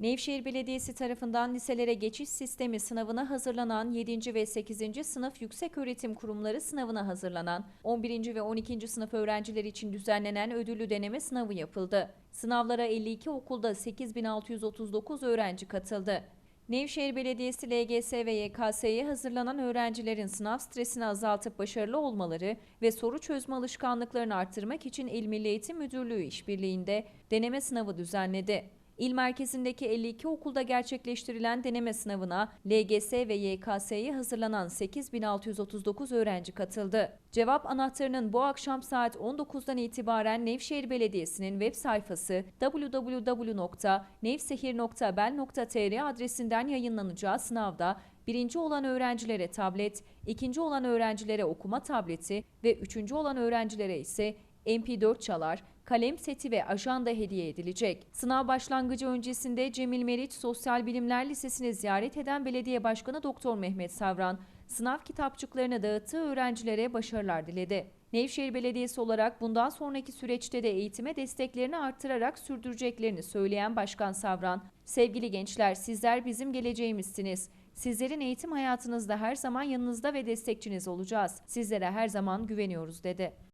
Nevşehir Belediyesi tarafından liselere geçiş sistemi sınavına hazırlanan 7. ve 8. sınıf yükseköğretim kurumları sınavına hazırlanan 11. ve 12. sınıf öğrencileri için düzenlenen ödüllü deneme sınavı yapıldı. Sınavlara 52 okulda 8639 öğrenci katıldı. Nevşehir Belediyesi LGS ve YKS'ye hazırlanan öğrencilerin sınav stresini azaltıp başarılı olmaları ve soru çözme alışkanlıklarını artırmak için İl Milli Eğitim Müdürlüğü işbirliğinde deneme sınavı düzenledi. İl merkezindeki 52 okulda gerçekleştirilen deneme sınavına LGS ve YKS'ye hazırlanan 8639 öğrenci katıldı. Cevap anahtarının bu akşam saat 19'dan itibaren Nevşehir Belediyesi'nin web sayfası www.nevsehir.bel.tr adresinden yayınlanacağı sınavda birinci olan öğrencilere tablet, ikinci olan öğrencilere okuma tableti ve üçüncü olan öğrencilere ise MP4 çalar, kalem seti ve ajanda hediye edilecek. Sınav başlangıcı öncesinde Cemil Meriç Sosyal Bilimler Lisesi'ni ziyaret eden Belediye Başkanı Doktor Mehmet Savran, sınav kitapçıklarını dağıttığı öğrencilere başarılar diledi. Nevşehir Belediyesi olarak bundan sonraki süreçte de eğitime desteklerini artırarak sürdüreceklerini söyleyen Başkan Savran, "Sevgili gençler, sizler bizim geleceğimizsiniz. Sizlerin eğitim hayatınızda her zaman yanınızda ve destekçiniz olacağız. Sizlere her zaman güveniyoruz." dedi.